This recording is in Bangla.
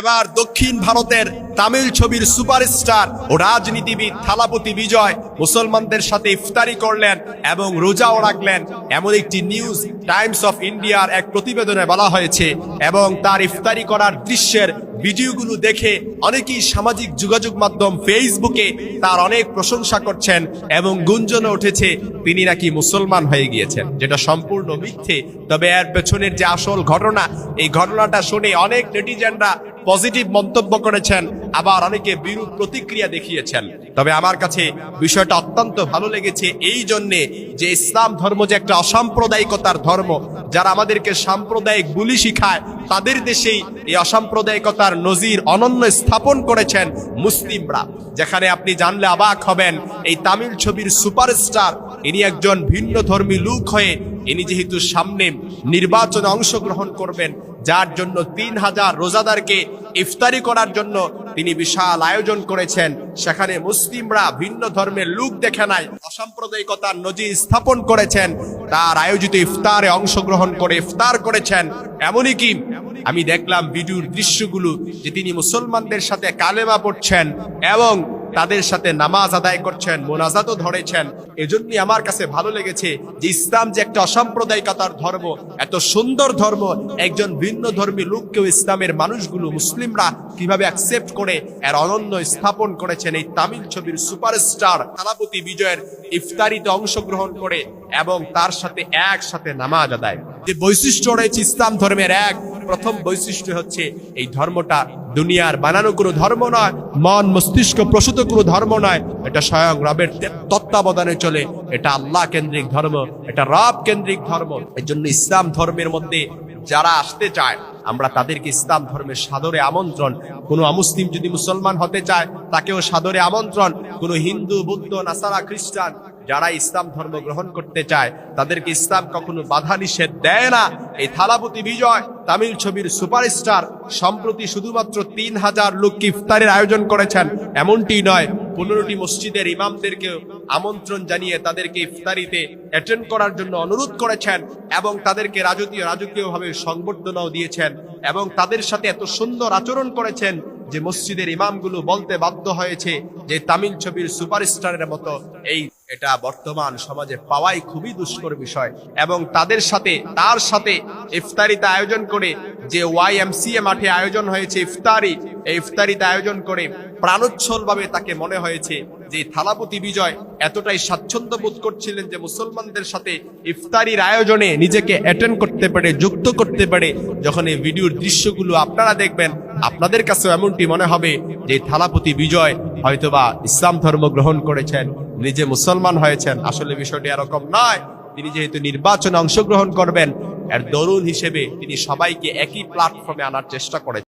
এবার দক্ষিণ ভারতের তামিল ছবির সুপারস্টার ও রাজনীতিবিদ থালাপতি বিজয় মুসলমানদের সাথে ইফতারি করলেন এবং রোজাও রাখলেন। এমন একটি নিউজ টাইমস অফ ইন্ডিয়ার এক প্রতিবেদনে বলা হয়েছে এবং তার ইফতারি করার দৃশ্যের ভিডিওগুলো দেখে অনেকেই সামাজিক যোগাযোগ মাধ্যম ফেসবুকে তার অনেক প্রশংসা করছেন এবং গুঞ্জন উঠেছে, তিনি নাকি মুসলমান হয়ে গিয়েছেন। যেটা সম্পূর্ণ মিথ্যে। তবে এর পেছনের যে আসল ঘটনা, এই ঘটনাটা শুনে অনেক নেটিজেনরা পজিটিভ মন্তব্য করেছেন। আবার অনেকে বিরূপ প্রতিক্রিয়া দেখিয়েছেন। তবে আমার কাছে বিষয়টা অত্যন্ত ভালো লেগেছে এই জন্যে যে ইসলাম ধর্ম যে একটা অসাম্প্রদায়িকতার ধর্ম, যারা আমাদেরকে সাম্প্রদায়িক বুলি শিখায়, তাদের দেশেই এই অসাম্প্রদায়িকতার নজির অনন্য স্থাপন করেছেন মুসলিমরা। যেখানে আপনি জানলে অবাক হবেন, এই তামিল ছবির সুপারস্টার, ইনি একজন ভিন্ন ধর্মী লুক হয়ে ইনি যেহেতু সামনে নির্বাচনে অংশগ্রহণ করবেন, যার জন্য তিন হাজার রোজাদারকে ইফতারি করার জন্য তিনি বিশাল আয়োজন করেছেন। সেখানে মুসলিমরা ভিন্ন ধর্মের লোক দেখে নাই, অসাম্প্রদায়িকতার নজির স্থাপন করেছেন। তার আয়োজিত ইফতারে অংশগ্রহণ করে ইফতার করেছেন। এমনই কি, আমি দেখলাম ভিডিওর দৃশ্যগুলো যে তিনি মুসলমানদের সাথে কালেমা পড়ছেন এবং তাদের সাথে নামাজ আদায় করছেন, মোনাজাতও ধরেছেন। এজন্যই আমার কাছে ভালো লেগেছে যে ইসলাম যে একটা অসাম্প্রদায়িকতার ধর্ম, এত সুন্দর ধর্ম, একজন ভিন্ন ধর্মী লোককেও ইসলামের মানুষগুলো, মুসলিমরা কীভাবে অ্যাকসেপ্ট করে, এর অনন্য স্থাপন করেছেন এই তামিল ছবির সুপারস্টার থালাপতি বিজয়ের ইফতারিতে অংশগ্রহণ করে এবং তার সাথে একসাথে নামাজ আদায় যে বৈশিষ্ট্য রয়েছে ইসলাম ধর্মের এক। প্রথম বৈশিষ্ট্য হচ্ছে এই ধর্মটা দুনিয়ার বানানো কোনো ধর্ম নয়, মন, মস্তিষ্ক প্রসূত কোনো ধর্ম নয়, এটা স্বয়ং রবের তত্ত্বাবধানে চলে। এটা আল্লাহ কেন্দ্রিক ধর্ম, এটা রব কেন্দ্রিক ধর্ম। এই জন্য ইসলাম ধর্মের মধ্যে যারা আসতে চায়, আমরা তাদেরকে ইসলাম ধর্মের সাদরে আমন্ত্রণ। কোনো অমুসলিম যদি মুসলমান হতে চায়, তাকেও সাদরে আমন্ত্রণ। কোনো হিন্দু, বুদ্ধ, নাসারা, খ্রিস্টান যারা ইসলাম ধর্ম গ্রহণ করতে চায়, তাদেরকে ইসলাম কখনো বাধা নিষেধ দেয় না। এই থালাপতি বিজয়, তামিল ছবির সুপারস্টার, সম্প্রতি শুধুমাত্র তিন হাজার লোককে ইফতারের আয়োজন করেছেন। এমনটি নয়, পনেরোটি মসজিদের ইমামদেরকে আমন্ত্রণ জানিয়ে তাদেরকে ইফতারিতে অ্যাটেন্ড করার জন্য অনুরোধ করেছেন এবং তাদেরকে রাজকীয়, রাজকীয়ভাবে সংবর্ধনাও দিয়েছেন এবং তাদের সাথে এত সুন্দর আচরণ করেছেন যে মসজিদের ইমামগুলো বলতে বাধ্য হয়েছে। যে তামিল ছবির সুপারস্টারের মতো এই এটা বর্তমান সমাজে পাওয়াই খুবই দুষ্কর বিষয় এবং তাদের সাথে, তার সাথে ইফতারিতে আয়োজন করে যে ওয়াই মাঠে আয়োজন হয়েছে ইফতারি, এই ইফতারিতে আয়োজন করে প্রাণোচ্ছল ভাবে তাকে মনে হয়েছে যে থালাপতি বিজয় এতটাই স্বাচ্ছন্দ্য বোধ করছিলেন যে মুসলমানদের সাথে ইফতারির আয়োজনে নিজেকে অ্যাটেন্ড করতে পারে, যুক্ত করতে পারে। যখন এই ভিডিওর দৃশ্যগুলো আপনারা দেখবেন, আপনাদের কাছে এমনটি মনে হবে যে থালাপতি বিজয় হয়তোবা ইসলাম ধর্ম গ্রহণ করেছেন, নিজে মুসলমান হয়েছেন, আসলে বিষয়টি এরকম নয়। তিনি যেহেতু নির্বাচনে অংশগ্রহণ করবেন, এর দরুন হিসেবে তিনি সবাইকে একই প্ল্যাটফর্মে আনার চেষ্টা করেছেন।